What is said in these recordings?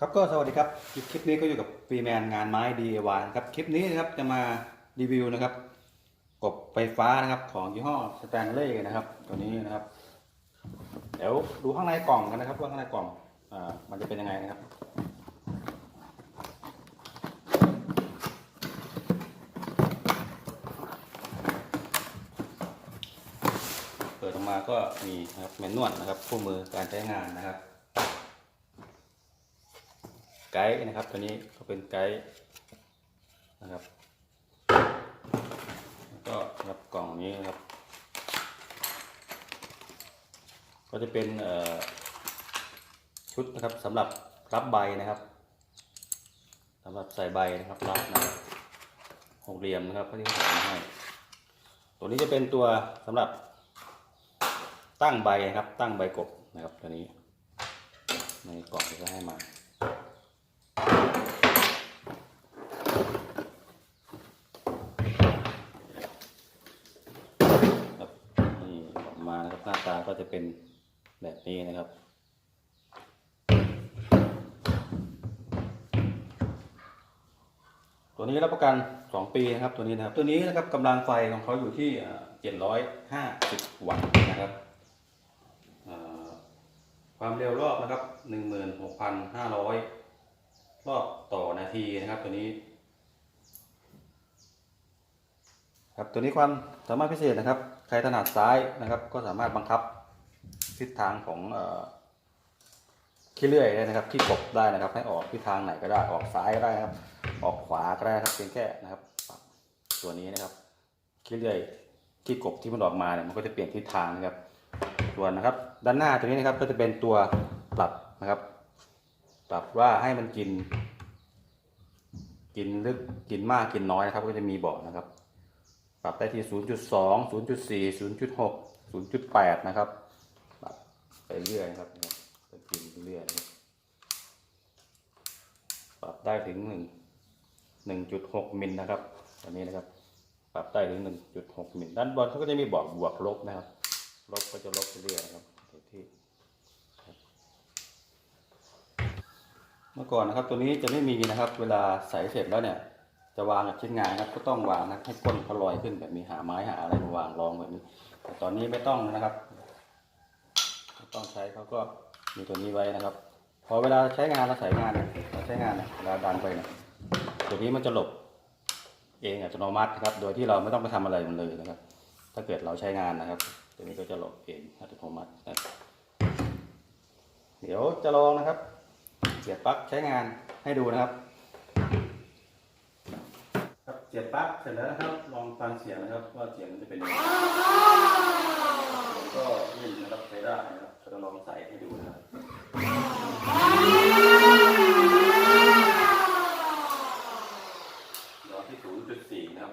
ครับก็สวัสดีครับคลิปนี้ก็อยู่กับฟรีแมนงานไม้ DIY นะครับคลิปนี้นะครับจะมารีวิวนะครับ กบไฟฟ้านะครับของยี่ห้อสแตนเล่นะครับ ตัวนี้นะครับ เดี๋ยวดูข้างในกล่องกันนะครับ ว่าข้างในกล่องอ่ามันจะเป็นยังไงนะครับ เปิดออกมาก็มีนะครับแมนนวลนะครับคู่มือการใช้งานนะครับ ไกด์นะครับ ตัวนี้ก็เป็นไกด์นะครับแล้วก็รับกล่องนี้นะครับ ก็จะเป็นชุดนะครับสำหรับรับใบนะครับสำหรับใส่ใบนะครับรับนะครับหกเหลี่ยมนะครับที่เขาทำให้ตัวนี้จะเป็นตัวสำหรับตั้งใบนะครับ ตั้งใบกบนะครับตัวนี้ในกล่องที่เขาให้มา ครับนี่ออกมานะครับหน้าตาก็ จะเป็นแบบนี้นะครับ ตัวนี้รับประกัน 2 ปีนะครับตัวนี้นะครับ ตัวนี้นะครับกำลังไฟของเขาอยู่ที่อ่า750 วัตต์นะครับความเร็วรอบนะครับ 16,500 รอบต่อนาทีนะครับตัวนี้ ครับตัวนี้ความสามารถพิเศษนะครับ ใครถนัดซ้ายนะครับ ก็สามารถบังคับ ทิศทางของอขี้เลื่อยได้นะครับขี้กบได้นะครับ ให้ออกทิศทางไหนก็ได้ออกซ้ายก็ได้นะครับ ออกขวาก็ได้ครับเพียงแค่นะครับ ตัวนี้นะครับขี้เลื่อยขี้กบที่มันออกมาเนี่ยมันก็จะเปลี่ยนทิศทางนะครับส่วนนะครับ ด้านหน้าตัวนี้นะครับก็จะเป็นตัวปรับนะครับ ปรับว่าให้มันกิน กินลึกกินมากกินน้อยนะครับ ก็จะมีบอกนะครับ ปรับได้ที่ 0.2 0.4 0.6 0.8 นะครับปรับ ไปเรื่อยครับไปกินเรื่อยนะครับปรับได้ถึง1 1.6มิลนะครับอันนี้นะครับ ปรับได้ถึง1.6มิลด้านบนเขาก็จะมีบอกบวกลบนะครับ ลบก็จะลบไปเรื่อยนะครับที่เมื่อก่อนนะครับ ตัวนี้จะไม่มีนะครับ เวลาใส่เสร็จแล้วเนี่ยจะวางกับชิ้นงานนะครับก็ต้องวางนะให้ก้นเขาลอยขึ้นแบบมีหาไม้หาอะไรมาวางรองแบบนี้ แต่ตอนนี้ไม่ต้องนะครับ ต้องใช้เขาก็มีตัวนี้ไว้นะครับ พอเวลาใช้งานเราใช้งานเนี่ยเราใช้งานเนี่ยเวลาดันไปเนี่ยตัวนี้มันจะหลบเองอัตโนมัตินะครับ โดยที่เราไม่ต้องไปทำอะไรมันเลยนะครับ ถ้าเกิดเราใช้งานนะครับ ตัวนี้ก็จะหลบเองอัตโนมัตินะเดี๋ยวจะลองนะครับ เสียบปลั๊กใช้งานให้ดูนะครับครับเสียบปลั๊กเสร็จแล้วนะครับ ลองฟังเสียงนะครับว่าเสียงมันจะเป็นยังไงผมก็ยินนะครับใช้ได้นะครับจะลองใส่ให้ดูนะครับรอที่ศูนย์จุดสี่นะครับ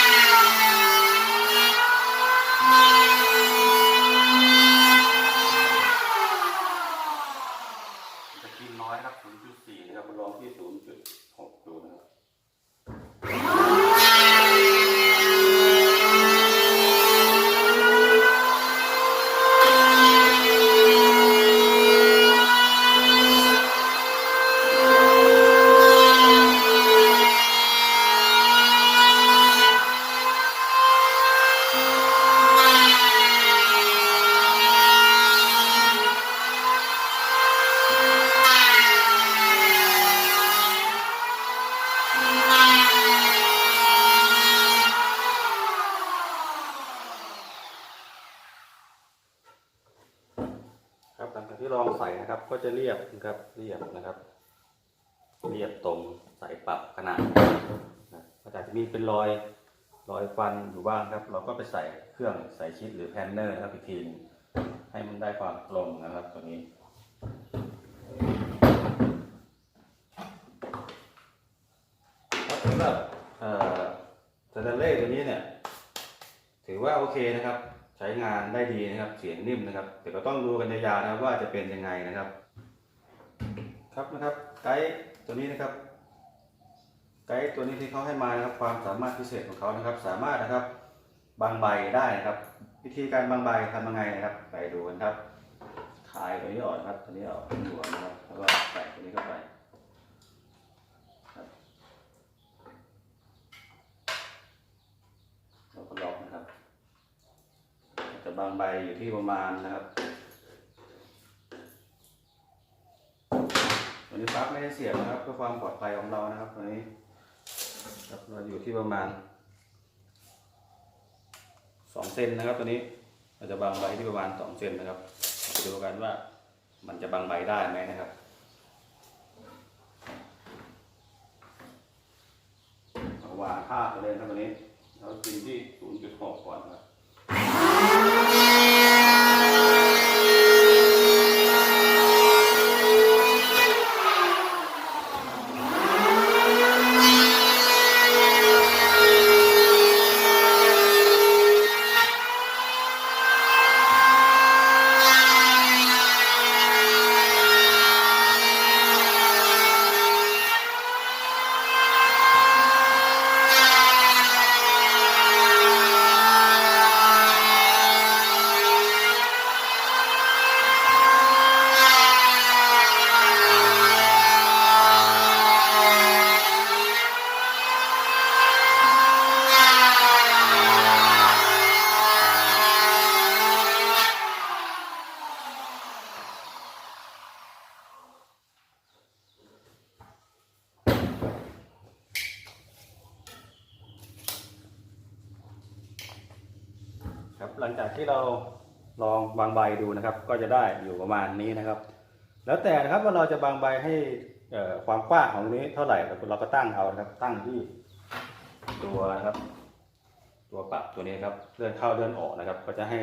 จะกินน้อยนะครับ 0.4 นะครับมาลองที่ 0.6 ดูนะครับ ครับหลังจากที่ลอง ใส่นะครับ ก็จะเรียบนะครับเรียบนะครับ เรียบตรงใส่ปรับขนาดนะอาจจะมีเป็นรอยรอยฟันอยู่บ้างครับ เราก็ไปใส่เครื่องใส่ชิดหรือแพนเนอร์นะครับอีกทีนให้มันได้ความตรงนะครับตัวนี้สำหรับเอ่อสแตนเล่ตัวนี้เนี่ย ถือว่าโอเคนะครับ ช้งานได้ดีนะครับ เสียงนิ่มนะครับ แต่ก็ต้องดูกันยาวๆนะครับว่าจะเป็นยังไงนะครับ ครับนะครับ ไกด์ตัวนี้นะครับ ไกด์ตัวนี้ที่เขาให้มานะครับ ความสามารถพิเศษของเขานะครับ สามารถนะครับบางใบได้นะครับ วิธีการบางใบทำยังไงนะครับ ไปดูกันครับคลายตัวนี้ออกนะครับตัวนี้ออกหัวนะครับแล้วก็ใส่ตัวนี้เข้าไปครับแล้วก็ล็อกนะครับ จะ บางใบอยู่ที่ประมาณนะครับตัวนี้ปลั๊กไม่ได้เสียบนะครับเพื่อความปลอดภัยของเรานะครับตัวนี้ครับเราอยู่ที่ประมาณสองเซนนะครับตัวนี้เราจะบางใบที่ประมาณสองเซนนะครับไปดูกันว่ามันจะบางใบได้ไหมนะครับเอาวางค่าไปเลยนะครับตัวนี้เรากินที่ 0.6 ก่อนครับ หลังจากที่เราลองบางใบดูนะครับ ก็จะได้อยู่ประมาณนี้นะครับ แล้วแต่นะครับว่าเราจะบางใบให้ความกว้างของนี้เท่าไหร่เราก็ตั้งเอานะครับ ตั้งที่ตัวนะครับ ตัวปรับตัวนี้ครับเลื่อนเข้าเลื่อนออกนะครับ ก็จะให้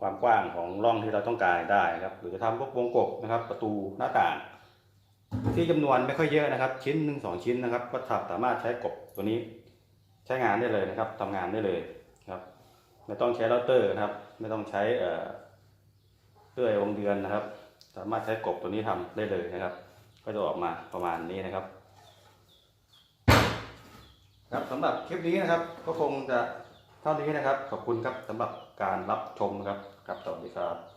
ความกว้างของร่องที่เราต้องการได้ครับ หรือจะทำพวกวงกบนะครับ ประตูหน้าต่าง ที่จำนวนไม่ค่อยเยอะนะครับ ชิ้นหนึ่งสองชิ้นนะครับ ก็สามารถใช้กบตัวนี้ใช้งานได้เลยนะครับทำงานได้เลย ไม่ต้องใช้เราเตอร์นะครับ ไม่ต้องใช้เครื่อยวงเดือนนะครับ สามารถใช้กบตัวนี้ทำได้เลยนะครับ ก็จะออกมาประมาณนี้นะครับ ครับสำหรับคลิปนี้นะครับ ก็คงจะเท่านี้นะครับ ขอบคุณครับสำหรับการรับชมครับครับสวัสดีครับ